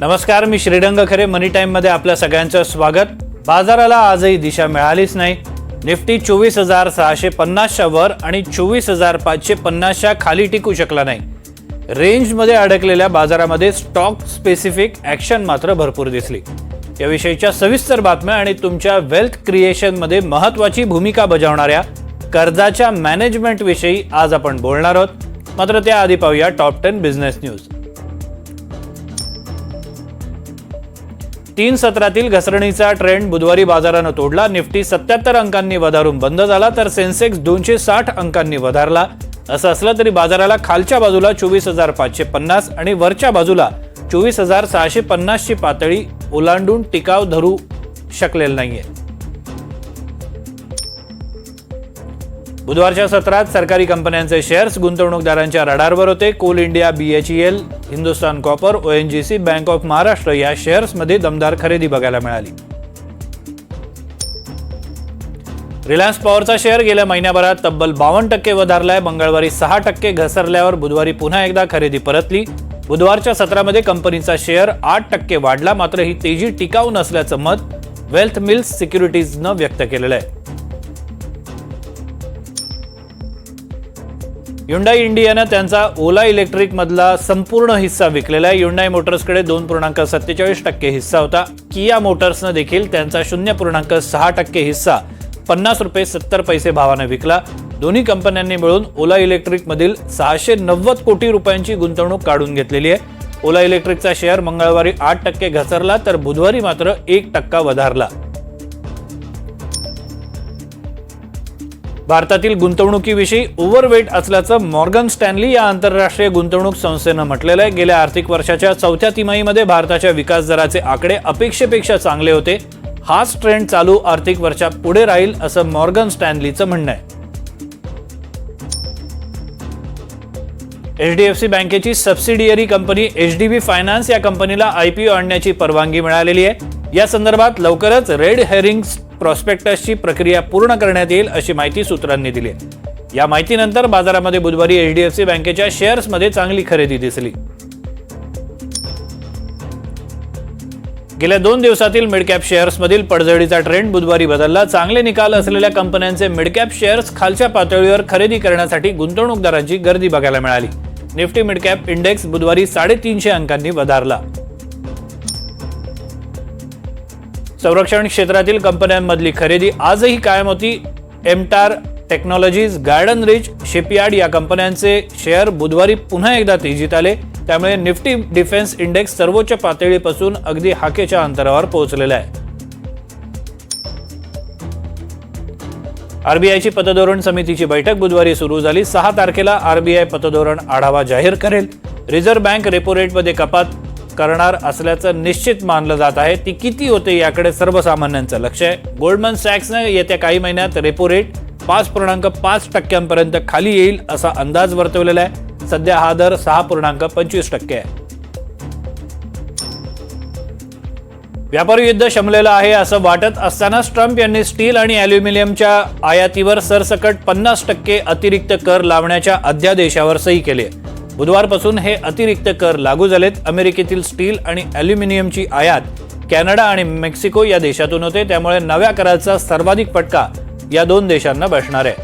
नमस्कार मी श्रीरंग खरे. मनी टाईममध्ये आपल्या सगळ्यांचं स्वागत. बाजाराला आजही दिशा मिळालीच नाही. निफ्टी चोवीस हजार सहाशे पन्नासच्या वर आणि चोवीस हजार पाचशे पन्नासच्या खाली टिकू शकला नाही. रेंजमध्ये अडकलेल्या बाजारामध्ये स्टॉक स्पेसिफिक ॲक्शन मात्र भरपूर दिसली. याविषयीच्या सविस्तर बातम्या आणि तुमच्या वेल्थ क्रिएशनमध्ये महत्त्वाची भूमिका बजावणाऱ्या कर्जाच्या मॅनेजमेंटविषयी आज आपण बोलणार आहोत. मात्र त्याआधी पाहूया टॉप टेन बिझनेस न्यूज तीन सत्रातील घसरणीचा ट्रेंड बुधवारी बाजारानं तोडला. निफ्टी सत्याहत्तर अंकांनी वधारून बंद झाला तर सेन्सेक्स दोनशे साठ अंकांनी वधारला. असं असलं तरी बाजाराला खालच्या बाजूला चोवीस हजार पाचशे पन्नास आणि वरच्या बाजूला चोवीस हजार सहाशे पन्नासची पातळी ओलांडून टिकाव धरू शकलेलं नाहीये. बुधवारच्या सत्रात सरकारी कंपन्यांचे शेअर्स गुंतवणूकदारांच्या रडारवर होते. Coal India BHEL Hindustan Copper ONGC Bank of Maharashtra या शेअर्समध्ये दमदार खरेदी बघायला मिळाली. रिलायन्स पॉवरचा शेअर गेल्या महिन्याभरात तब्बल बावन्न टक्के वधारलाय मंगळवारी सहा टक्के घसरल्यावर बुधवारी पुन्हा एकदा खरेदी परतली. बुधवारच्या सत्रामध्ये कंपनीचा शेअर आठ टक्के वाढला मात्र ही तेजी टिकाऊ नसल्याचं मत वेल्थ मिल्स सिक्युरिटीजनं व्यक्त केलेलं आहे. युंडाई इंडियानं त्यांचा ओला इलेक्ट्रिकमधला संपूर्ण हिस्सा विकलेला आहे. युंडाई मोटर्सकडे दोन पूर्णांक सत्तेचाळीस टक्के हिस्सा होता. किया मोटर्सनं देखील त्यांचा शून्य पूर्णांक सहा टक्के हिस्सा पन्नास रुपये सत्तर पैसे भावानं विकला. दोन्ही कंपन्यांनी मिळून ओला इलेक्ट्रिकमधील सहाशे नव्वद कोटी रुपयांची गुंतवणूक काढून घेतलेली आहे. ओला इलेक्ट्रिकचा शेअर मंगळवारी आठ टक्के घसरला तर बुधवारी मात्र एक टक्का वधारला. भारतातील गुंतवणुकीविषयी ओव्हरवेट असल्याचं मॉर्गन स्टॅनली या आंतरराष्ट्रीय गुंतवणूक संस्थेनं म्हटलेलं आहे. गेल्या आर्थिक वर्षाच्या चौथ्या तिमाहीमध्ये भारताच्या विकास दराचे आकडे अपेक्षेपेक्षा चांगले होते. हाच ट्रेंड चालू आर्थिक वर्षा पुढे राहील असं मॉर्गन स्टॅनलीचं म्हणणं आहे. एच डी एफ सी बँकेची subsidiary company H D B finance या कंपनीला आयपीओ आणण्याची परवानगी मिळालेली आहे. या संदर्भात लवकरच रेड हेरिंग प्रॉस्पेक्टसची प्रक्रिया पूर्ण करण्यात येईल अशी माहिती सूत्रांनी दिली आहे. या माहितीनंतर बाजारामध्ये बुधवारी एचडीएफसी बँकेच्या शेअर्समध्ये चांगली खरेदी दिसली. गेल्या दोन दिवसातील मिडकॅप शेअर्समधील पडझडीचा ट्रेंड बुधवारी बदलला. चांगले निकाल असलेल्या कंपन्यांचे मिडकॅप शेअर्स खालच्या पातळीवर खरेदी करण्यासाठी गुंतवणूकदारांची गर्दी बघायला मिळाली. निफ्टी मिडकॅप इंडेक्स बुधवारी साडेतीनशे अंकांनी वधारला. संरक्षण क्षेत्रातील कंपन्यांमधली खरेदी आजही कायम होती. MTAR Technologies Garden Reach Shipyard या कंपन्यांचे शेअर बुधवारी पुन्हा एकदा तेजीत आले. त्यामुळे निफ्टी डिफेन्स इंडेक्स सर्वोच्च पातळीपासून अगदी हाकेच्या अंतरावर पोहोचलेला आहे. आरबीआयची पतधोरण समितीची बैठक बुधवारी सुरू झाली. सहा तारखेला आरबीआय पतधोरण आढावा जाहीर करेल. रिझर्व्ह बँक रेपो रेटमध्ये कपात करणार असल्याचं निश्चित मानलं जात आहे. ती किती होते याकडे सर्वसामान्यांचं लक्ष आहे. गोल्डमन सॅक्सनं येत्या काही महिन्यात रेपो रेट पाच पूर्णांक पाच टक्क्यांपर्यंत खाली येईल असा अंदाज वर्तवलेला आहे. सध्या हा दर सहा पूर्णांक पंचवीस टक्के आहे. व्यापारी युद्ध शमलेलं आहे असं वाटत असतानाच ट्रम्प यांनी स्टील आणि अॅल्युमिनियमच्या आयातीवर सरसकट पन्नास टक्के अतिरिक्त कर लावण्याच्या अध्यादेशावर सही केली आहे. बुधवारपासून हे अतिरिक्त कर लागू झालेत. अमेरिकेतील स्टील आणि अॅल्युमिनियमची आयात कॅनडा आणि मेक्सिको या देशातून होते. त्यामुळे नव्या कराचा सर्वाधिक फटका या दोन देशांना बसणार आहे.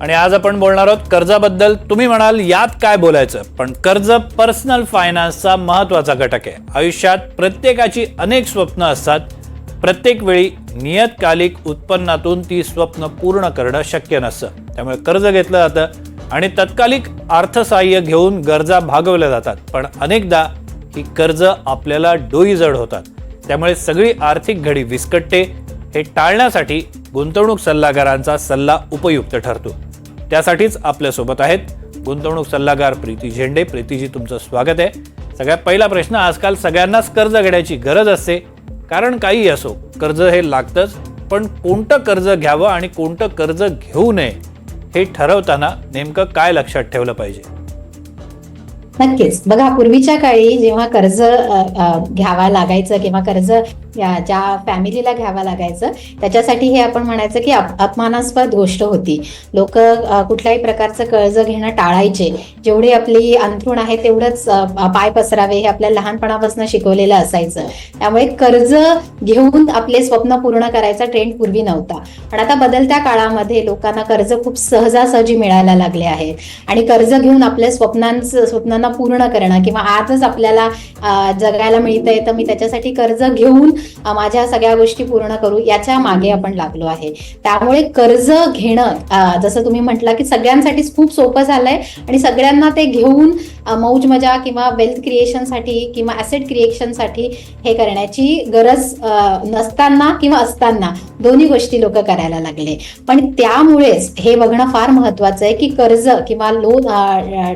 आणि आज आपण बोलणार आहोत कर्जाबद्दल. तुम्ही म्हणाल यात काय बोलायचं? पण कर्ज पर्सनल फायनान्सचा महत्त्वाचा घटक आहे. आयुष्यात प्रत्येकाची अनेक स्वप्न असतात. प्रत्येक वेळी नियतकालिक उत्पन्नातून ती स्वप्न पूर्ण करणं शक्य नसतं. त्यामुळे कर्ज घेतलं जातं आणि तत्कालिक अर्थसहाय्य घेऊन गरजा भागवल्या जातात. पण अनेकदा ही कर्ज आपल्याला डोईजड होतात. त्यामुळे सगळी आर्थिक घडी विस्कटते. हे टाळण्यासाठी गुंतवणूक सल्लागारांचा सल्ला उपयुक्त ठरतो. त्यासाठीच आपल्यासोबत आहेत गुंतवणूक सल्लागार प्रीती झेंडे. प्रीतीजी तुमचं स्वागत आहे. सगळ्यात पहिला प्रश्न आजकाल सगळ्यांनाच कर्ज घेण्याची गरज असते. कारण काही असो कर्ज हे लागतंच पण कोणतं कर्ज घ्यावं आणि कोणतं कर्ज घेऊ नये हे ठरवताना नेमकं काय लक्षात ठेवलं पाहिजे? नक्कीच. बघा पूर्वीच्या काळी जेव्हा कर्ज घ्यावा लागायचं किंवा कर्ज ज्या फॅमिलीला घ्यावा लागायचं त्याच्यासाठी हे आपण म्हणायचं की अपमानास्पद गोष्ट होती. लोक कुठल्याही प्रकारचं कर्ज घेणं टाळायचे. जेवढी आपली अंथरूण आहे तेवढंच पाय पसरावे हे आपल्या लहानपणापासून शिकवलेलं असायचं. त्यामुळे कर्ज घेऊन आपले स्वप्न पूर्ण करायचा ट्रेंड पूर्वी नव्हता. पण आता बदलत्या काळामध्ये लोकांना कर्ज खूप सहजासहजी मिळायला लागले आहेत. आणि कर्ज घेऊन आपल्या स्वप्नांचं स्वप्नांना पूर्ण करणं किंवा आजच आपल्याला जगायला मिळतंय तर मी त्याच्यासाठी कर्ज घेऊन माझ्या सगळ्या गोष्टी पूर्ण करू याच्या मागे आपण लागलो आहे. त्यामुळे कर्ज घेणं जसं तुम्ही म्हटलं की सगळ्यांसाठीच खूप सोपं झालंय आणि सगळ्यांना ते घेऊन मौज मजा किंवा वेल्थ क्रिएशनसाठी किंवा ॲसेट क्रिएशनसाठी हे करण्याची गरज नसताना किंवा असताना दोन्ही गोष्टी लोक करायला लागले. पण त्यामुळेच हे बघणं फार महत्वाचं आहे की कर्ज किंवा लोन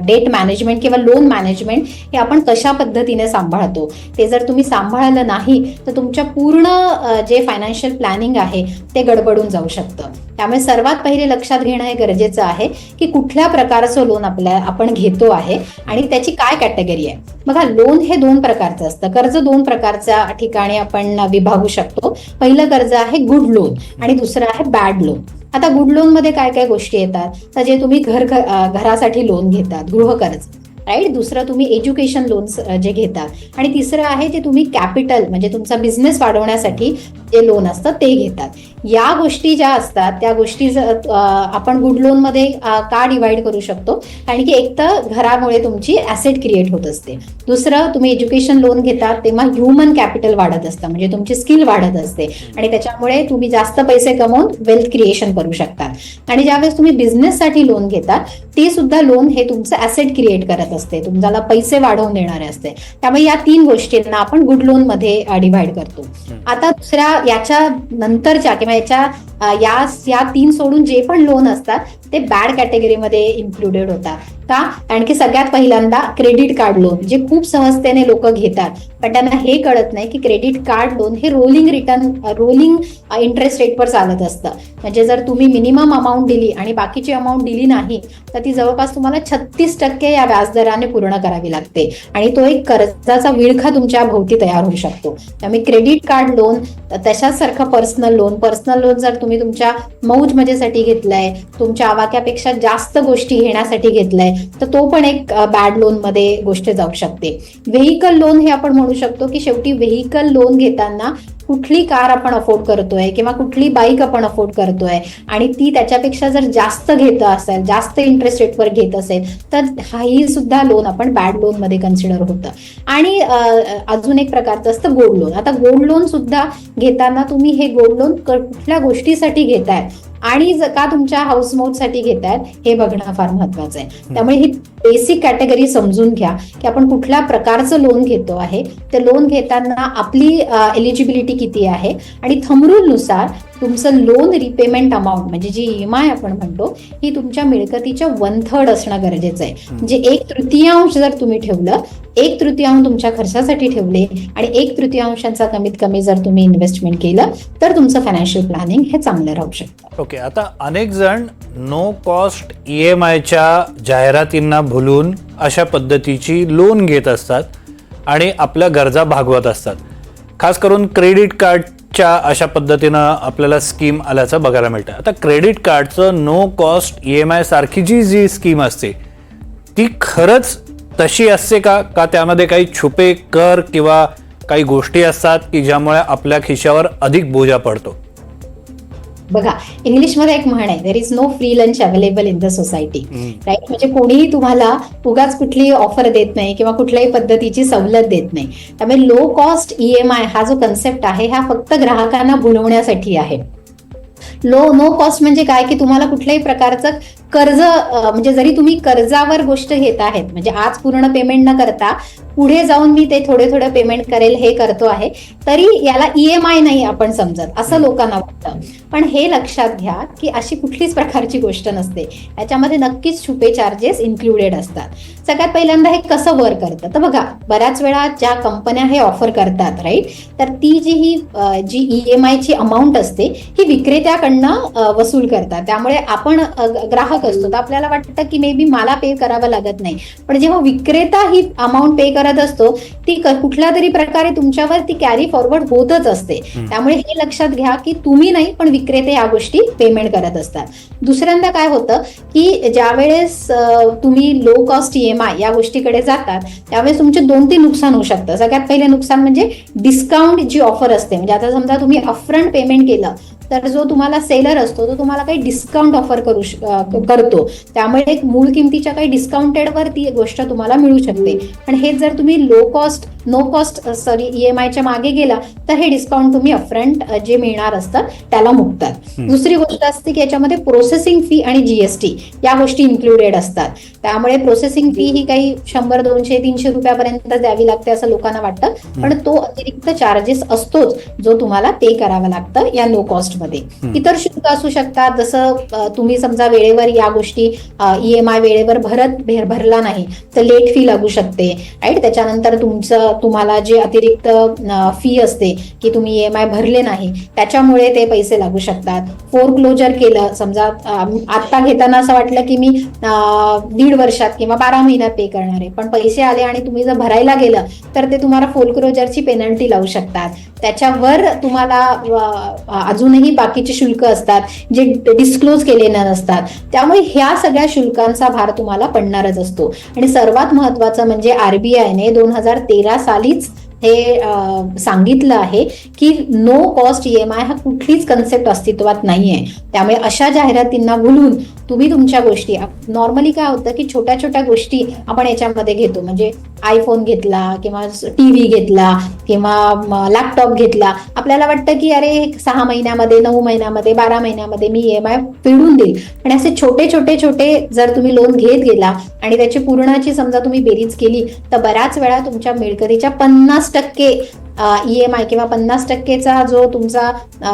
डेट मॅनेजमेंट किंवा लोन मॅनेजमेंट हे आपण कशा पद्धतीने सांभाळतो. ते जर तुम्ही सांभाळलं नाही तर तुमच्या पूर्ण जे फायनान्शियल प्लॅनिंग आहे ते गडबडून जाऊ शकतं. त्यामुळे सर्वात पहिले लक्षात घेणं हे गरजेचं आहे की कुठल्या प्रकारचं लोन आपल्या आपण घेतो आहे आणि त्याची काय कॅटेगरी आहे. बघा लोन हे दोन प्रकारचं असतं. कर्ज दोन प्रकारच्या ठिकाणी आपण विभागू शकतो. पहिलं कर्ज आहे गुड लोन आणि दुसरं आहे बॅड लोन आता गुड लोनमध्ये काय काय गोष्टी येतात? तर जे तुम्ही घर घरासाठी लोन घेतात गृहकर्ज राईट? दुसरं तुम्ही एज्युकेशन लोन्स जे घेतात आणि तिसरं आहे जे तुम्ही कॅपिटल म्हणजे तुमचा बिझनेस वाढवण्यासाठी जे लोन असतं ते घेतात. या गोष्टी ज्या असतात त्या गोष्टी आपण गुड लोनमध्ये का डिवाइड करू शकतो? कारण की एक तर घरामुळे तुमची ॲसेट क्रिएट होत असते. दुसरं तुम्ही एज्युकेशन लोन घेतात तेव्हा ह्युमन कॅपिटल वाढत असतं. म्हणजे तुमची स्किल वाढत असते. आणि त्याच्यामुळे तुम्ही जास्त पैसे कमवून वेल्थ क्रिएशन करू शकतात आणि ज्यावेळेस तुम्ही बिझनेससाठी लोन घेतात ते सुद्धा लोन हे तुमचं ॲसेट क्रिएट करत असते. तुम्हाला पैसे वाढवून देणारे असते. त्यामुळे या तीन गोष्टींना आपण गुड लोनमध्ये डिव्हाइड करतो आता दुसऱ्या याच्या नंतरच्या किंवा ह्याच्या या या तीन सोडून जे पण लोन असतात ते बॅड कॅटेगरीमध्ये इन्क्लुडेड होतात. का? कारण की सगळ्यात पहिल्यांदा क्रेडिट कार्ड लोन जे खूप सहजतेने लोक घेतात. पण त्यांना हे कळत नाही की क्रेडिट कार्ड लोन हे रोलिंग रिटर्न रोलिंग इंटरेस्ट रेटवर चालत असतं. म्हणजे जर तुम्ही मिनिमम अमाऊंट दिली आणि बाकीची अमाऊंट दिली नाही तर ती जवळपास तुम्हाला छत्तीस टक्के या व्याजदराने पूर्ण करावी लागते. आणि तो एक कर्जाचा विळखा तुमच्या भोवती तयार होऊ शकतो. त्यामुळे क्रेडिट कार्ड लोन तशाच पर्सनल लोन पर्सनल लोन जर तुम्ही तुमच्या मौज मजेसाठी घेतलंय तुमच्या आवाक्यापेक्षा जास्त गोष्टी घेण्यासाठी घेतलंय तर तो पण एक बॅड लोनमध्ये गोष्ट जाऊ शकते. व्हेकल लोन हे आपण म्हणू शकतो की शेवटी व्हेकल लोन घेताना कुठली कार आपण अफोर्ड करतोय किंवा कुठली बाईक आपण अफोर्ड करतोय आणि ती त्याच्यापेक्षा जर जास्त घेत असेल जास्त इंटरेस्ट रेटवर घेत असेल तर हाही सुद्धा लोन आपण बॅड लोनमध्ये कन्सिडर होतं. आणि अजून एक प्रकारचं असतं गोल्ड लोन आता गोल्ड लोन सुद्धा घेताना तुम्ही हे गोल्ड लोन कुठल्या गोष्टीसाठी घेताय? आणि का तुमच्या हाऊससाठी घेतायत हे बघणं फार महत्वाचं आहे. त्यामुळे ही बेसिक कॅटेगरी समजून घ्या की आपण कुठल्या प्रकारचं लोन घेतो आहे. ते लोन घेताना आपली एलिजिबिलिटी किती आहे? आणि थमरूलनुसार तुमचं लोन रिपेमेंट अमाऊंट म्हणजे जी ई एम आय आपण म्हणतो ही तुमच्या मिळकतीच्या वन थर्ड असणं गरजेचं आहे. म्हणजे एक तृतीयांश जर तुम्ही ठेवलं एक तृतीयांश तुमच्या खर्चासाठी ठेवले आणि एक तृतीयांशांचा कमीत कमी जर तुम्ही इन्व्हेस्टमेंट केलं तर तुमचं फायनान्शियल प्लॅनिंग हे चांगलं राहू शकतं. ओके आता अनेक जण नो कॉस्ट ई एम आयच्या जाहिरातींना भुलून अशा पद्धतीची लोन घेत असतात आणि आपल्या गरजा भागवत असतात. खास करून क्रेडिट च्या अशा पद्धतीनं आपल्याला स्कीम आल्याचं बघायला मिळतं. आता क्रेडिट कार्डचं no cost E M I सारखीची जी स्कीम असते ती खरंच तशी असते का? का त्यामध्ये काही छुपे कर किंवा काही गोष्टी असतात की ज्यामुळे आपल्या खिशावर अधिक बोजा पडतो? बघा इंग्लिशमध्ये एक म्हण आहे there is no free lunch available in the society right म्हणजे कोणीही तुम्हाला उगाच कुठली ऑफर देत नाही किंवा कुठल्याही पद्धतीची सवलत देत नाही. त्यामुळे low cost E M I हा जो कन्सेप्ट आहे हा फक्त ग्राहकांना भुलवण्यासाठी आहे. लो नो कॉस्ट म्हणजे काय? की तुम्हाला कुठल्याही प्रकारचं कर्ज म्हणजे जरी तुम्ही कर्जावर गोष्ट घेत आहेत म्हणजे आज पूर्ण पेमेंट न करता पुढे जाऊन मी ते थोडे थोडे पेमेंट करेल हे करतो आहे तरी याला ईएमआय नाही आपण समजत असं लोकांना वाटतं. पण हे लक्षात घ्या की अशी कुठलीच प्रकारची गोष्ट नसते. याच्यामध्ये नक्कीच छुपे चार्जेस इन्क्लुडेड असतात. सगळ्यात पहिल्यांदा हे कसं वर करतं? तर बघा बऱ्याच वेळा ज्या कंपन्या हे ऑफर करतात राईट तर ती जी ही जी ईएमआयची अमाऊंट असते ही विक्रेत्याकडनं वसूल करतात. त्यामुळे आपण ग्राहक ग्राहक असतो. तर आपल्याला वाटतं की मे बी मला पे करावं लागत नाही. पण जेव्हा विक्रेता ही अमाऊंट पे करत असतो ती कुठल्या तरी प्रकारे तुमच्यावर ती कॅरी फॉरवर्ड होतच असते. त्यामुळे हे लक्षात घ्या की तुम्ही नाही पण विक्रेते या गोष्टी पेमेंट करत असतात. दुसऱ्यांदा काय होतं की ज्यावेळेस तुम्ही low cost E M I या गोष्टीकडे जातात त्यावेळेस तुमचे दोन तीन नुकसान होऊ शकतं. सगळ्यात पहिले नुकसान म्हणजे डिस्काउंट जी ऑफर असते. म्हणजे आता समजा तुम्ही अपफ्रंट पेमेंट केलं तर जो तुम्हाला सेलर असतो तो तुम्हाला काही डिस्काउंट ऑफर करू करतो. त्यामुळे एक मूळ किमतीच्या काही डिस्काउंटेडवर ती गोष्ट तुम्हाला मिळू शकते. पण हे जर तुम्ही low cost no cost sorry E M आयच्या मागे गेला तर हे डिस्काउंट तुम्ही अपफ्रंट जे मिळणार असतात त्याला मुकतात. दुसरी गोष्ट असते की याच्यामध्ये प्रोसेसिंग फी आणि जीएसटी या गोष्टी इन्क्लुडेड असतात. त्यामुळे प्रोसेसिंग फी ही काही शंभर दोनशे तीनशे रुपयापर्यंत द्यावी लागते असं लोकांना वाटतं. पण तो अतिरिक्त चार्जेस असतोच जो तुम्हाला पे करावा लागतं या लो कॉस्टमध्ये. हम्म. इतर शुल्क असू शकतात जसं तुम्ही समजा वेळेवर या गोष्टी ई एम आय वेळेवर भरत भर- भरला नाही तर लेट फी लागू शकते राईट त्याच्यानंतर तुमचं तुम्हाला जे अतिरिक्त फी असते की तुम्ही ई एम आय भरले नाही त्याच्यामुळे ते पैसे लागू शकतात. फोर क्लोजर केलं समजा आत्ता घेताना असं वाटलं की मी दीड वर्षात किंवा बारा महिन्यात पे करणार आहे. पण पैसे आले आणि तुम्ही जर भरायला गेलं तर ते तुम्हाला फोर क्लोजरची पेनल्टी लावू शकतात. त्याच्यावर तुम्हाला अजूनही बाकीचे शुल्क असतात जे डिस्क्लोज केलेले नसतात. त्यामुळे ह्या सगळ्या शुल्कांचा भार तुम्हाला पडणारच असतो. आणि सर्वात महत्वाचं म्हणजे आरबीआयने दोन हजार तेरा सालीच हे सांगितलं आहे की no cost E M I हा कुठलीच कन्सेप्ट अस्तित्वात नाहीये. त्यामुळे अशा जाहिरातींना भुलून तुम्ही तुमच्या गोष्टी नॉर्मली काय होतं की छोट्या छोट्या गोष्टी आपण याच्यामध्ये घेतो. म्हणजे आयफोन घेतला किंवा टी व्ही घेतला किंवा लॅपटॉप घेतला. आपल्याला वाटतं की अरे सहा महिन्यामध्ये नऊ महिन्यामध्ये बारा महिन्यामध्ये मी ई एम आय फेडून देईल. पण असे छोटे छोटे छोटे जर तुम्ही लोन घेत गेला आणि त्याची पूर्णाची समजा तुम्ही बेरीज केली तर बऱ्याच वेळा तुमच्या मिळकतीच्या पन्नास टक्के ई एम आय किंवा पन्नास टक्केचा जो तुमचा अ,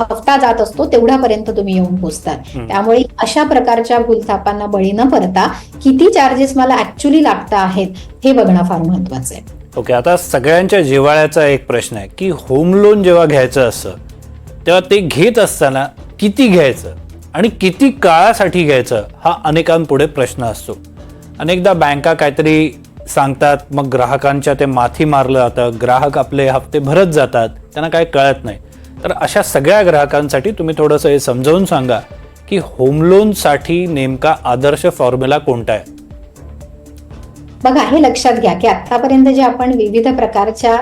हफ्ता जात असतो तेवढ्यापर्यंत तुम्ही येऊन हम्म. त्यामुळे अशा प्रकारच्या भूलथापांना बळी न पडता किती चार्जेस मला ऍक्च्युली लागत आहेत हे बघणं फार महत्वाचं आहे. ओके आता सगळ्यांच्या जिव्हाळ्याचा एक प्रश्न आहे की होम लोन जेव्हा घ्यायचं असतं तेव्हा ते घेत असताना किती घ्यायचं आणि किती काळासाठी घ्यायचं हा अनेकांपुढे प्रश्न असतो. अनेकदा बँका काहीतरी सांगतात मग ग्राहकांच्या ते माथी मारलं जातं ग्राहक आपले हप्ते भरत जातात त्यांना काय कळत नाही. तर अशा सगळ्या ग्राहकांसाठी तुम्ही थोडंसं हे समजावून सांगा की होम लोनसाठी नेमका आदर्श फॉर्म्युला कोणता आहे? बघा हे लक्षात घ्या की आतापर्यंत जे आपण विविध प्रकारच्या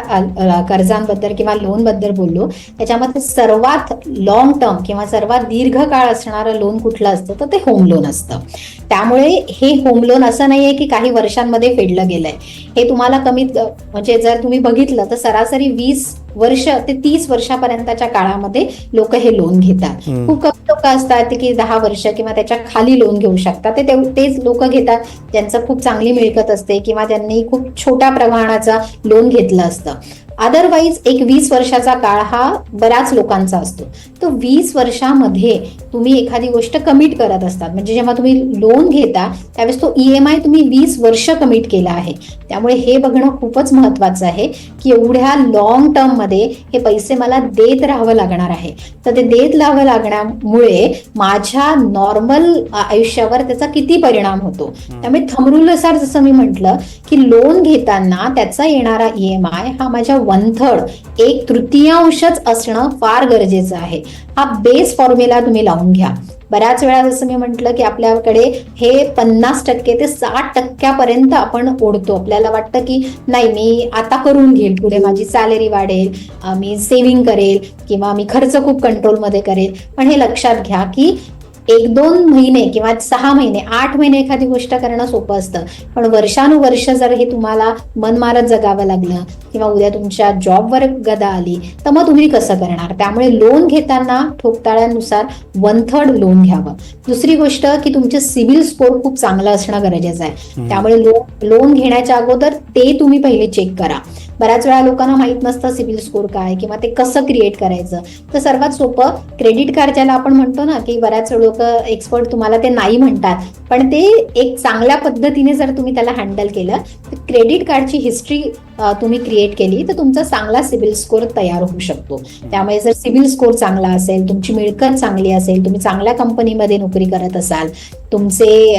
कर्जांबद्दल किंवा लोनबद्दल बोललो त्याच्यामध्ये सर्वात लॉंग टर्म किंवा सर्वात दीर्घकाळ असणारं लोन कुठलं असतं तर ते होम लोन असतं. त्यामुळे हे होम लोन असं नाहीये की काही वर्षांमध्ये फेडलं गेलंय. हे तुम्हाला कमीत म्हणजे जर तुम्ही बघितलं तर सरासरी वीस वर्ष ते तीस वर्षापर्यंतच्या काळामध्ये लोक हे लोन घेतात. खूप कमी लोक असतात की दहा वर्ष किंवा त्याच्याखाली लोन घेऊ शकतात. ते तेच लोक घेतात. ज्यांचं खूप चांगली मिळकत असते किंवा ज्यांनी खूप छोट्या प्रमाणाचा लोन घेतलं असतं. अदरवाईज एक वीस वर्षाचा काळ हा बऱ्याच लोकांचा असतो. तो वीस वर्षामध्ये तुम्ही एखादी गोष्ट कमिट करत असतात. म्हणजे जेव्हा तुम्ही लोन घेता त्यावेळेस तो ई एम आय तुम्ही वीस वर्ष कमिट केला आहे. त्यामुळे हे बघणं खूपच महत्वाचं आहे की एवढ्या लॉंग टर्ममध्ये हे पैसे मला देत राहावं लागणार आहे. तर ते देत राहावं लागण्यामुळे माझ्या नॉर्मल आयुष्यावर त्याचा किती परिणाम होतो? त्यामुळे थमरुलनुसार जसं मी म्हटलं की लोन घेताना त्याचा येणारा ई एम आय हा माझ्या वन थर्ड एक तृतीयांशच असणं फार गरजेचं आहे. हा बेस फॉर्म्युला तुम्ही लावून घ्या. बऱ्याच वेळा जसं मी म्हटलं की आपल्याकडे हे पन्नास टक्के ते साठ टक्क्यापर्यंत आपण ओढतो. आपल्याला वाटतं की नाही मी आता करून घेईल. पुढे माझी सॅलरी वाढेल मी सेव्हिंग करेल किंवा मी खर्च खूप कंट्रोलमध्ये करेल. पण हे लक्षात घ्या की एक दोन महिने किंवा सहा महिने आठ महिने एखादी गोष्ट करणं सोपं असतं. पण वर्षानुवर्ष जर हे तुम्हाला मन मारत जगावं लागलं किंवा उद्या तुमच्या जॉबवर गदा आली तर मग तुम्ही कसं करणार? त्यामुळे लोन घेताना ठोकताळ्यानुसार वन थर्ड लोन घ्यावं. दुसरी गोष्ट की तुमचे सिबिल स्कोर खूप चांगलं असणं गरजेचं आहे. त्यामुळे लोन लोन घेण्याच्या अगोदर ते तुम्ही पहिले चेक करा. बऱ्याच वेळा लोकांना माहीत नसतं सिबिल स्कोर काय किंवा ते कसं क्रिएट करायचं. तर सर्वात सोपं क्रेडिट कार्ड ज्याला आपण म्हणतो ना की बऱ्याच लोक एक्सपर्ट तुम्हाला ते नाही म्हणतात. पण ते एक चांगल्या पद्धतीने जर तुम्ही त्याला हँडल केलं तर क्रेडिट कार्डची हिस्ट्री तुम्ही क्रिएट केली तर तुमचा चांगला सिबिल स्कोर तयार होऊ शकतो. त्यामुळे जर सिबिल स्कोर चांगला असेल तुमची मिळकत चांगली असेल तुम्ही चांगल्या कंपनीमध्ये नोकरी करत असाल तुमचे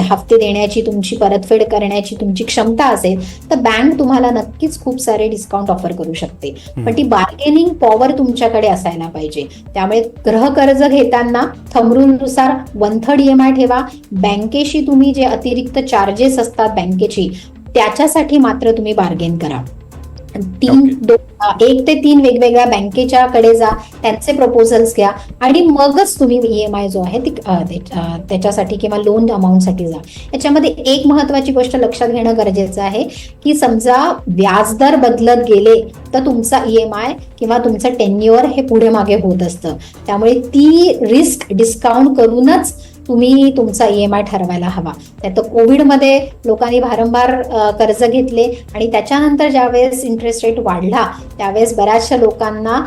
हफ्ते देण्याची तुमची परतफेड करण्याची तुमची क्षमता असेल तर बँक तुम्हाला नक्कीच खूप सारे डिस्काउंट ऑफर करू शकते. पण ती बार्गेनिंग पॉवर तुमच्याकडे असायला पाहिजे. त्यामुळे गृहकर्ज घेताना थमरूलनुसार one third E M I ठेवा. बँकेशी तुम्ही जे अतिरिक्त चार्जेस असतात बँकेची त्याच्यासाठी मात्र तुम्ही बार्गेन करा. तीन Okay. एक ते तीन वेगवेगळ्या बँकेच्या कडे जा त्यांचे प्रपोजल्स घ्या आणि मगच तुम्ही ई एम आय जो आहे त्याच्यासाठी किंवा लोन अमाऊंटसाठी जा. याच्यामध्ये एक महत्वाची गोष्ट लक्षात घेणं गरजेचं आहे की समजा व्याजदर बदलत गेले तर तुमचा ई एम आय किंवा तुमचं टेन्युअर हे पुढे मागे होत असतं. त्यामुळे ती रिस्क डिस्काउंट करूनच तुम्ही तुमचा ई एम आय ठरवायला हवा. त्यात कोविडमध्ये लोकांनी वारंवार कर्ज घेतले आणि त्याच्यानंतर ज्यावेळेस इंटरेस्ट रेट वाढला त्यावेळेस बऱ्याचशा लोकांना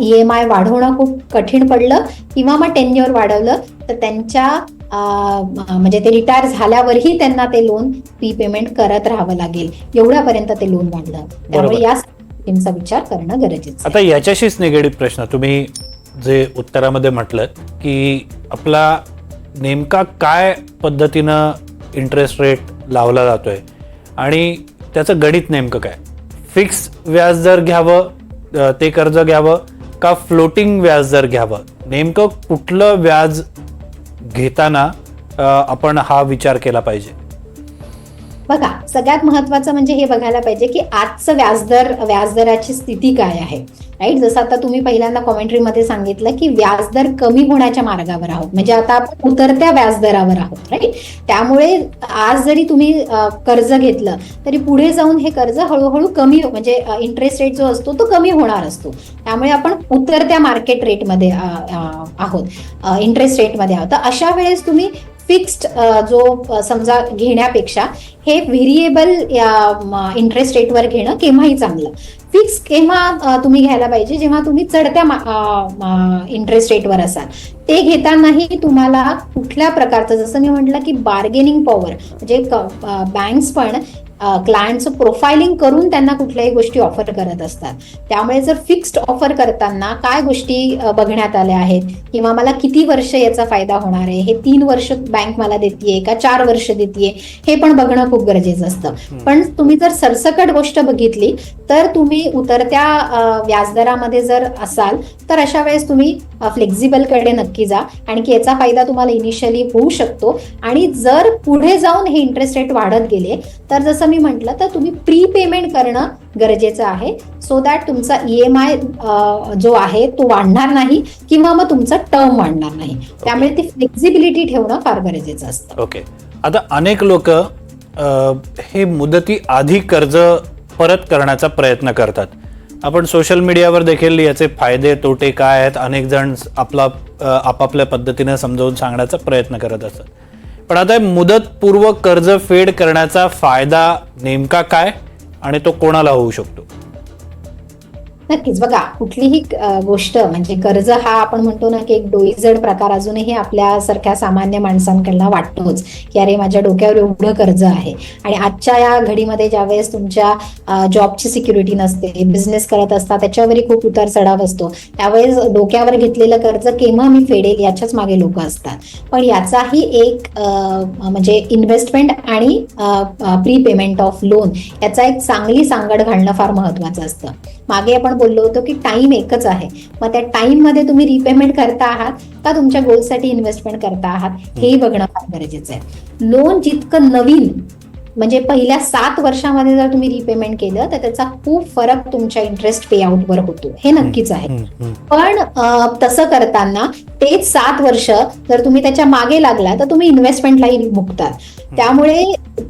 ई एम आय वाढवणं खूप कठीण पडलं किंवा मग टेन्युअर वाढवलं. तर त्यांच्या म्हणजे ते रिटायर झाल्यावरही त्यांना ते लोन प्री पेमेंट करत राहावं लागेल. एवढ्यापर्यंत ते लोन वाढलं. त्यामुळे. या स्कीमचा विचार करणं गरजेचं. आता याच्याशीच निगडीत प्रश्न. तुम्ही जे उत्तरामध्ये म्हटलं की आपला नेमका काय पद्धतीनं इंटरेस्ट रेट लावला जातोय? आणि त्याचं गणित नेमकं काय? फिक्स व्याज दर घ्यावं ते कर्ज घ्यावं का फ्लोटिंग व्याजदर घ्यावं? नेमकं कुठलं व्याज घेताना आपण हा विचार केला पाहिजे. बघा सगळ्यात महत्वाचं म्हणजे हे बघायला पाहिजे की आजचं व्याजदर व्याजदराची स्थिती काय आहे? राईट जसं आता तुम्ही पहिल्यांदा कॉमेंट्रीमध्ये सांगितलं की व्याजदर कमी होण्याच्या मार्गावर आहोत. म्हणजे आता आपण उतरत्या व्याजदरावर आहोत. राईट त्यामुळे आज जरी तुम्ही कर्ज घेतलं तरी पुढे जाऊन हे कर्ज हळूहळू कमी म्हणजे इंटरेस्ट रेट जो असतो तो कमी होणार असतो. त्यामुळे आपण उतरत्या मार्केट रेटमध्ये आहोत. इंटरेस्ट रेटमध्ये आहोत. तर अशा वेळेस तुम्ही फिक्स्ड जो समजा घेण्यापेक्षा हे व्हेरिएबल इंटरेस्ट रेटवर घेणं केव्हाही चांगलं. फिक्स केव्हा तुम्ही घ्यायला पाहिजे जेव्हा तुम्ही चढत्या इंटरेस्ट रेटवर असाल. ते घेतानाही तुम्हाला कुठल्या प्रकारचं जसं मी म्हटलं की बार्गेनिंग पॉवर म्हणजे बँक्स पण क्लायंटचं प्रोफायलिंग करून त्यांना कुठल्याही गोष्टी ऑफर करत असतात. त्यामुळे जर फिक्स्ड ऑफर करताना काय गोष्टी बघण्यात आल्या आहेत? किंवा मला किती वर्ष याचा फायदा होणार आहे? हे तीन वर्ष बँक मला देते का चार वर्ष देते हे पण बघणं खूप गरजेचं असतं. पण तुम्ही जर सरसकट गोष्ट बघितली तर तुम्ही उतरत्या व्याजदरामध्ये जर असाल तर अशा वेळेस तुम्ही फ्लेक्झिबलकडे नक्की जा. आणि की याचा फायदा तुम्हाला इनिशियली होऊ शकतो. आणि जर पुढे जाऊन हे इंटरेस्ट रेट वाढत गेले तर जसं मी म्हटलं तर तुम्ही प्री पेमेंट करणं गरजेचं आहे. सो दॅट तुमचा ई एम आय जो आहे तो वाढणार नाही किंवा मग तुमचा टर्म वाढणार नाही. त्यामुळे ती फ्लेक्झिबिलिटी ठेवणं फार गरजेचं असतं. ओके आता अनेक लोक हे मुदती आधी कर्ज परत करण्याचा प्रयत्न करतात. आपण सोशल मीडियावर देखील याचे फायदे तोटे काय आहेत अनेक जण आपला आपापल्या पद्धतीने समजावून सांगण्याचा प्रयत्न करत असतात. पण आता हे मुदतपूर्व कर्ज फेड करण्याचा फायदा नेमका काय? आणि तो कोणाला होऊ शकतो? नक्कीच. बघा कुठलीही गोष्ट म्हणजे कर्ज हा आपण म्हणतो ना की एक डोईजड प्रकार अजूनही आपल्या सारख्या सामान्य माणसांकडला वाटतोच की अरे माझ्या डोक्यावर एवढं कर्ज आहे. आणि आजच्या या घडीमध्ये ज्यावेळेस तुमच्या जॉबची सिक्युरिटी नसते बिझनेस करत असता त्याच्यावरही खूप उतार चढाव असतो. त्यावेळेस डोक्यावर घेतलेलं कर्ज केव्हा मी फेडेल याच्याच मागे लोक असतात. पण याचाही एक म्हणजे इन्व्हेस्टमेंट आणि प्री पेमेंट ऑफ लोन याचा एक चांगली सांगड घालणं फार महत्वाचं असतं. मागे आपण बोललो होतो की टाइम एकच आहे. मग त्या टाइममध्ये तुम्ही रिपेमेंट करता आहात का तुमच्या गोलसाठी इन्व्हेस्टमेंट करता आहात हेही बघणं फार गरजेचं आहे. लोन जितकं नवीन म्हणजे पहिल्या सात वर्षामध्ये जर तुम्ही रिपेमेंट केलं तर त्याचा खूप फरक तुमच्या इंटरेस्ट पे आउटवर होतो. हे नक्कीच आहे. पण तसं करताना तेच सात वर्ष जर तुम्ही त्याच्यामागे लागला तर तुम्ही इन्व्हेस्टमेंटलाही मुकतात त्यामुळे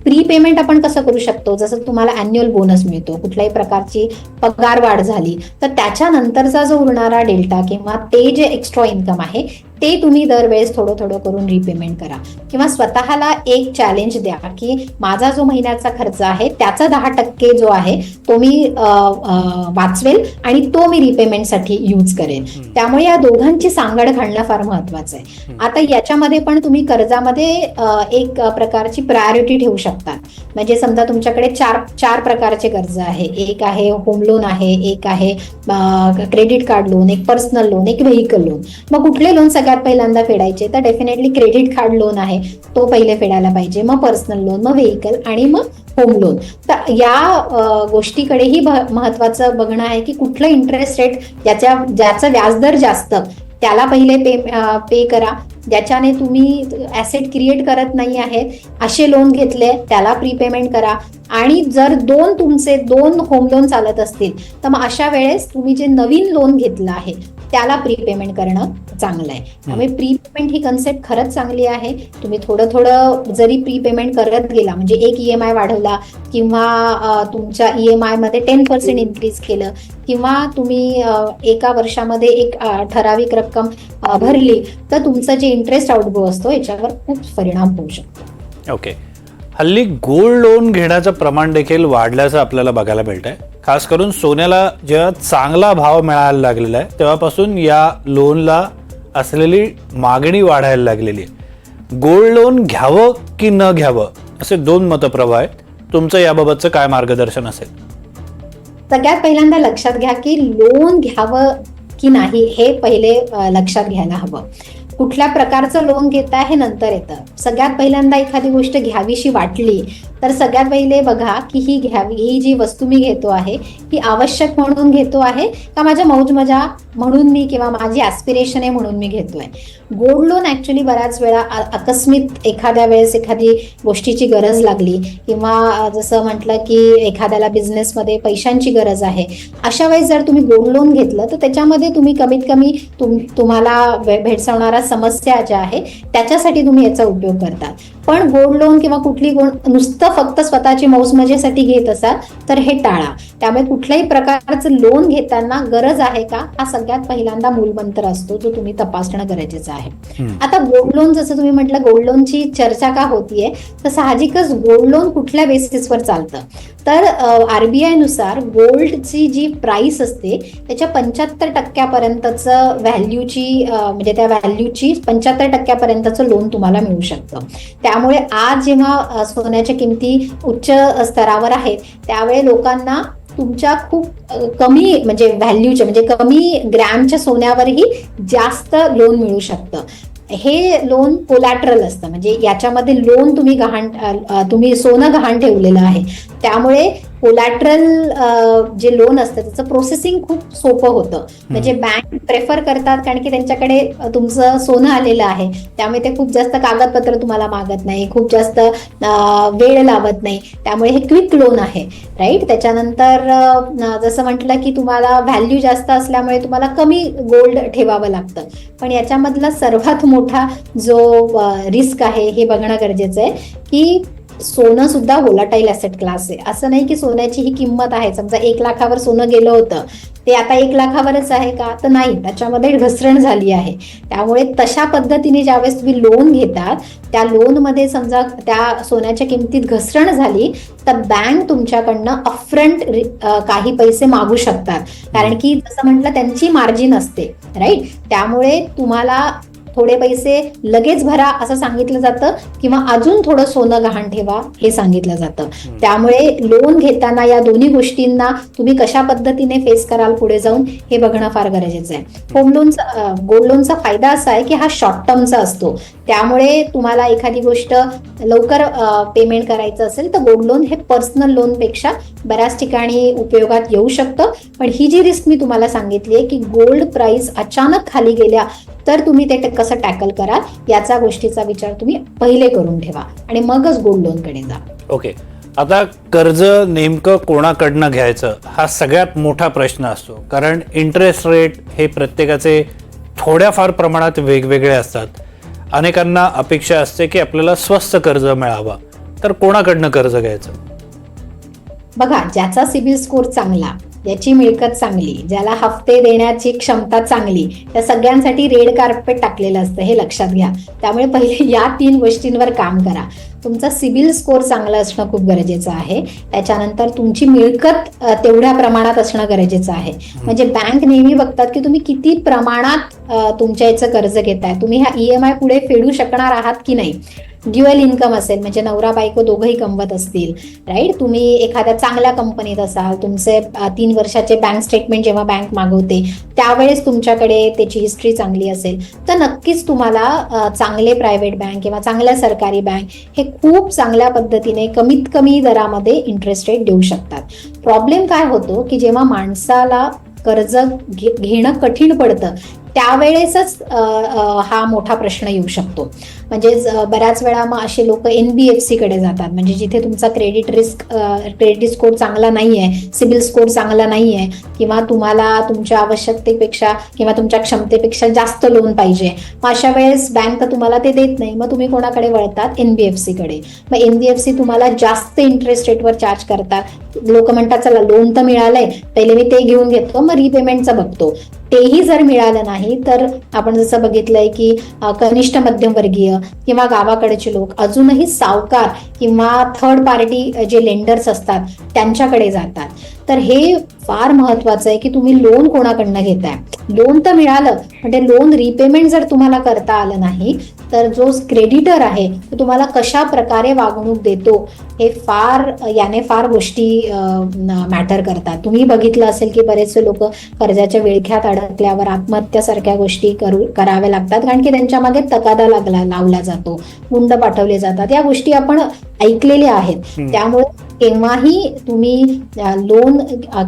प्री पेमेंट आपण कसं करू शकतो? जसं तुम्हाला अॅन्युअल बोनस मिळतो कुठल्याही प्रकारची पगार वाढ झाली तर त्याच्यानंतरचा जो उरणारा डेल्टा किंवा ते जे एक्स्ट्रा इन्कम आहे ते तुम्ही दरवेळेस थोडं थोडं करून रिपेमेंट करा. किंवा स्वतःला एक चॅलेंज द्या की माझा जो महिन्याचा खर्च आहे त्याचा दहा टक्के जो आहे तो मी वाचवेल आणि तो मी रिपेमेंटसाठी यूज करेन. त्यामुळे या दोघांची सांगड घालणं फार महत्वाचं आहे आता याच्यामध्ये पण तुम्ही कर्जामध्ये एक प्रकारची प्रायोरिटी ठेवू शकता म्हणजे समजा तुमच्याकडे चार चार प्रकारचे कर्ज आहे. एक आहे होम लोन आहे एक आहे क्रेडिट कार्ड लोन एक पर्सनल लोन एक व्हेकल लोन मग कुठले लोन सगळ्यात पहिल्यांदा फेडायचे तर डेफिनेटली क्रेडिट कार्ड लोन आहे. तो पहिले फेडायला पाहिजे. मग पर्सनल लोन मग व्हेकल आणि मग होम लोन तर या गोष्टीकडेही महत्वाचं बघणं आहे की कुठलं इंटरेस्ट रेट ज्याच्या ज्याचा व्याजदर जास्त त्याला पहिले पे पे करा. ज्याच्याने तुम्ही ॲसेट क्रिएट करत नाही आहे असे लोन घेतले त्याला प्रीपेमेंट करा. आणि जर दोन तुमचे दोन होम लोन चालत असतील तर मग अशा वेळेस तुम्ही जे नवीन लोन घेतलं आहे त्याला प्रीपेमेंट करणं चांगलं आहे. त्यामुळे प्रीपेमेंट ही कन्सेप्ट खरंच चांगली आहे. तुम्ही थोडं थोडं जरी प्रीपेमेंट करत गेला म्हणजे एक ई एम आय वाढवला किंवा तुमच्या ई एम आयमध्ये टेन पर्सेंट इन्क्रीज केलं किंवा तुम्ही एका वर्षामध्ये एक ठराविक रक्कम भरली तर तुमचं जे इंटरेस्ट आउटगो असतो याच्यावर खूप परिणाम होऊ शकतो. ओके हल्ली गोल्ड लोन घेण्याचं प्रमाण देखील वाढल्याचं आपल्याला बघायला मिळतंय. खास करून सोन्याला जेव्हा चांगला भाव मिळायला लागलेला आहे तेव्हापासून या लोनला असलेली मागणी वाढायला लागलेली आहे. गोल्ड लोन घ्यावं की न घ्यावं असे दोन मतप्रवाह आहेत. तुमचं याबाबतचं काय मार्गदर्शन असेल? सगळ्यात पहिल्यांदा लक्षात घ्या की लोन घ्यावं की नाही हे पहिले लक्षात घ्यायला हवं. कुठल्या प्रकारचं लोन घेताय हे नंतर येतं. सगळ्यात पहिल्यांदा एखादी गोष्ट घ्यावीशी वाटली तर सगळ्यात पहिले बघा की ही घ्यावी ही जी वस्तू मी घेतो आहे ही आवश्यक म्हणून घेतो आहे का माझ्या मौज मजा म्हणून मी किंवा माझी ॲस्पिरेशन आहे म्हणून मी घेतोय? गोल्ड लोन ॲक्च्युली बऱ्याच वेळा अ- अकस्मित एखाद्या वेळेस एखादी गोष्टीची गरज लागली किंवा जसं म्हटलं की एखाद्याला बिझनेसमध्ये पैशांची गरज आहे. अशा वेळेस जर तुम्ही गोल्ड लोन घेतलं तर त्याच्यामध्ये तुम्ही कमीत कमी तुम तुम्हाला भेडसावणारा समस्या ज्या आहे त्याच्यासाठी तुम्ही याचा उपयोग करता. पण गोल्ड लोन किंवा कुठली गोल्ड नुसतं फक्त स्वतःची मौजमजेसाठी घेत असाल तर हे टाळा. त्यामुळे कुठल्याही प्रकारचं लोन घेताना गरज आहे का? हा सगळ्यात पहिल्यांदा मूलमंत्र असतो जो तुम्ही तपासणं गरजेचं आहे. आता गोल्ड लोन जसं तुम्ही म्हटलं गोल्ड लोनची चर्चा का होतीये तर साहजिकच गोल्ड लोन कुठल्या बेसिसवर चालतं? तर आरबीआयनुसार गोल्डची जी प्राइस असते त्याच्या पंच्याहत्तर टक्क्यापर्यंतचं व्हॅल्यूची म्हणजे त्या व्हॅल्यूची पंच्याहत्तर टक्क्यापर्यंतचं लोन तुम्हाला मिळू शकतं. त्यामुळे आज जेव्हा सोन्याच्या किमती उच्च स्तरावर आहेत त्यावेळी लोकांना तुमच्या खूप कमी म्हणजे व्हॅल्यूच्या म्हणजे कमी ग्रॅमच्या सोन्यावरही जास्त लोन मिळू शकतं. हे लोन कोलॅटरल असतं. म्हणजे याच्यामध्ये लोन तुम्ही गहाण तुम्ही सोनं गहाण ठेवलेलं आहे. त्यामुळे कोलॅटरल जे लोन असतं त्याचं प्रोसेसिंग खूप सोपं होतं. म्हणजे बँक प्रेफर करतात कारण की त्यांच्याकडे तुमचं सोनं आलेलं आहे. त्यामुळे ते खूप जास्त कागदपत्र तुम्हाला मागत नाही खूप जास्त वेळ लावत नाही. त्यामुळे हे क्विक लोन आहे राईट त्याच्यानंतर जसं म्हटलं की तुम्हाला व्हॅल्यू जास्त असल्यामुळे तुम्हाला कमी गोल्ड ठेवावं लागतं. पण याच्यामधला सर्वात मोठा जो रिस्क आहे हे बघणं गरजेचं आहे की सोनं सुद्धा होलाटाईल ॲसेट क्लास आहे. असं नाही की सोन्याची ही किंमत आहे. समजा एक लाखावर सोनं गेलं होतं ते आता एक लाखावरच आहे का? तर नाही. त्याच्यामध्ये घसरण झाली आहे. त्यामुळे तशा पद्धतीने ज्यावेळेस तुम्ही लोन घेतात त्या लोनमध्ये समजा त्या सोन्याच्या किमतीत घसरण झाली तर बँक तुमच्याकडनं अपफ्रंट काही पैसे मागू शकतात. कारण की जसं म्हटलं त्यांची मार्जिन असते राईट त्यामुळे तुम्हाला थोडे पैसे लगेच भरा असं सांगितलं जातं किंवा अजून थोडं सोनं गहाण ठेवा हे सांगितलं जातं. त्यामुळे लोन घेताना या दोन्ही गोष्टींना तुम्ही कशा पद्धतीने फेस कराल पुढे जाऊन हे बघणं फार गरजेचं आहे. होम लोनचा गोल्ड लोनचा फायदा असा आहे की हा शॉर्ट टर्मचा असतो. त्यामुळे तुम्हाला एखादी गोष्ट लवकर पेमेंट करायचं असेल तर गोल्ड लोन हे पर्सनल लोनपेक्षा बऱ्याच ठिकाणी उपयोगात येऊ शकतं. पण ही जी रिस्क मी तुम्हाला सांगितली आहे की गोल्ड प्राइस अचानक खाली गेल्या तर तुम्ही ते कसं टॅकल कराल याचा गोष्टीचा विचार तुम्ही पहिले करून ठेवा आणि मगच गोल्ड लोनकडे जा. ओके आता कर्ज नेमकं कोणाकडनं घ्यायचं हा सगळ्यात मोठा प्रश्न असतो. कारण इंटरेस्ट रेट हे प्रत्येकाचे थोड्याफार प्रमाणात वेगवेगळे असतात. अनेकांना अपेक्षा असते की आपल्याला स्वस्त कर्ज मिळावं. तर कोणाकडनं कर्ज घ्यायचं? बघा ज्याचा सिबिल स्कोर चांगला ज्याची मिळकत चांगली ज्याला हफ्ते देण्याची क्षमता चांगली त्या सगळ्यांसाठी रेड कार्पेट टाकलेलं असतं हे लक्षात घ्या. त्यामुळे पहिले या तीन गोष्टींवर काम करा. तुमचा सिबिल स्कोअर चांगला असणं खूप गरजेचं आहे. त्याच्यानंतर तुमची मिळकत तेवढ्या प्रमाणात असणं गरजेचं आहे. म्हणजे बँक नेहमी बघतात की तुम्ही किती प्रमाणात तुमच्या याचं कर्ज घेताय. तुम्ही ह्या ई एम आय पुढे फेडू शकणार आहात की नाही? ड्युअल इन्कम असेल म्हणजे नवरा बायको दोघंही कमवत असतील राईट? तुम्ही एखाद्या चांगल्या कंपनीत असाल तुमचे तीन वर्षाचे बँक स्टेटमेंट जेव्हा बँक मागवते त्यावेळेस तुमच्याकडे त्याची हिस्ट्री चांगली असेल. तर नक्कीच तुम्हाला चांगले प्रायव्हेट बँक किंवा चांगल्या सरकारी बँक हे खूप चांगल्या पद्धतीने कमीत कमी दरामध्ये इंटरेस्ट रेट देऊ शकतात. प्रॉब्लेम काय होतो की जेव्हा माणसाला कर्ज घे घेणं कठीण पडतं त्यावेळेसच हा मोठा प्रश्न येऊ शकतो. म्हणजे बऱ्याच वेळा मग असे लोक एन बी एफ सीकडे जातात. म्हणजे जिथे तुमचा क्रेडिट रिस्क क्रेडिट स्कोर चांगला नाही आहे सिबिल स्कोर चांगला नाही आहे किंवा तुम्हाला तुमच्या आवश्यकतेपेक्षा किंवा तुमच्या क्षमतेपेक्षा जास्त लोन पाहिजे मग अशा वेळेस बँक तुम्हाला ते देत नाही. मग तुम्ही कोणाकडे वळतात? एन बी एफ सीकडे मग एन बी एफ सी तुम्हाला जास्त इंटरेस्ट रेटवर चार्ज करतात. लोक म्हणतात चला लोन तर मिळालंय. पहिले मी ते घेऊन घेतो मग रिपेमेंटचं बघतो. तेही जर मिळालं नाही तर आपण जसं बघितलंय की कनिष्ठ मध्यमवर्गीय किंवा गावाकडचे लोक अजूनही सावकार किंवा थर्ड पार्टी जे लेंडर्स असतात त्यांच्याकडे जातात. तर हे फार महत्वाचं आहे की तुम्ही लोन कोणाकडनं घेताय? लोन तर मिळालं पण ते लोन रिपेमेंट जर तुम्हाला करता आलं नाही तर जो क्रेडिटर आहे तो तुम्हाला कशा प्रकारे वागणूक देतो हे फार याने फार गोष्टी मॅटर करतात. तुम्ही बघितलं असेल की बरेचसे लोक कर्जाच्या विळख्यात अडकल्यावर आत्महत्यासारख्या गोष्टी करू कराव्या लागतात. कारण की त्यांच्या मागे तकादा लागला लावला जातो गुंड पाठवले जातात. या गोष्टी आपण ऐकलेल्या आहेत. त्यामुळे केव्हाही तुम्ही लोन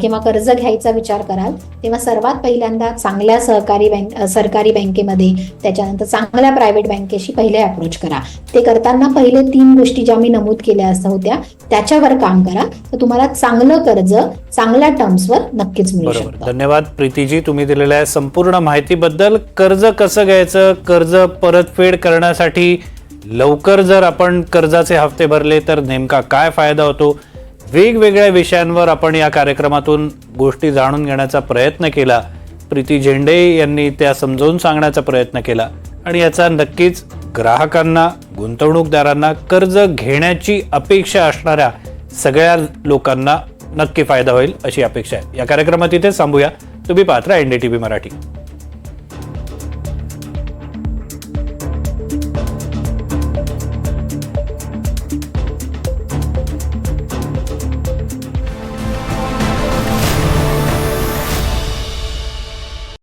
किंवा कर्ज घ्यायचा विचार कराल तेव्हा सर्वात पहिल्यांदा चांगल्या सहकारी बँक सरकारी बँकेमध्ये त्याच्यानंतर चांगल्या प्रायव्हेट बँकेशी पहिले अप्रोच करा. ते करताना पहिले तीन गोष्टी ज्या मी नमूद केल्या असं होत्या त्याच्यावर काम करा. तर तुम्हाला चांगलं कर्ज चांगल्या टर्म्सवर नक्कीच मिळू शकतं. धन्यवाद. प्रीतीजी तुम्ही दिलेल्या संपूर्ण माहितीबद्दल कर्ज कसं घ्यायचं कर्ज परतफेड करण्यासाठी लवकर जर आपण कर्जाचे हप्ते भरले तर नेमका काय फायदा होतो? वेगवेगळ्या विषयांवर आपण या कार्यक्रमातून गोष्टी जाणून घेण्याचा प्रयत्न केला. प्रीती झेंडे यांनी त्या समजावून सांगण्याचा प्रयत्न केला. आणि याचा नक्कीच ग्राहकांना गुंतवणूकदारांना कर्ज घेण्याची अपेक्षा असणाऱ्या सगळ्या लोकांना नक्की फायदा होईल अशी अपेक्षा आहे. या कार्यक्रमात इथेच थांबूया. तुम्ही पात्र N D T V Marathi.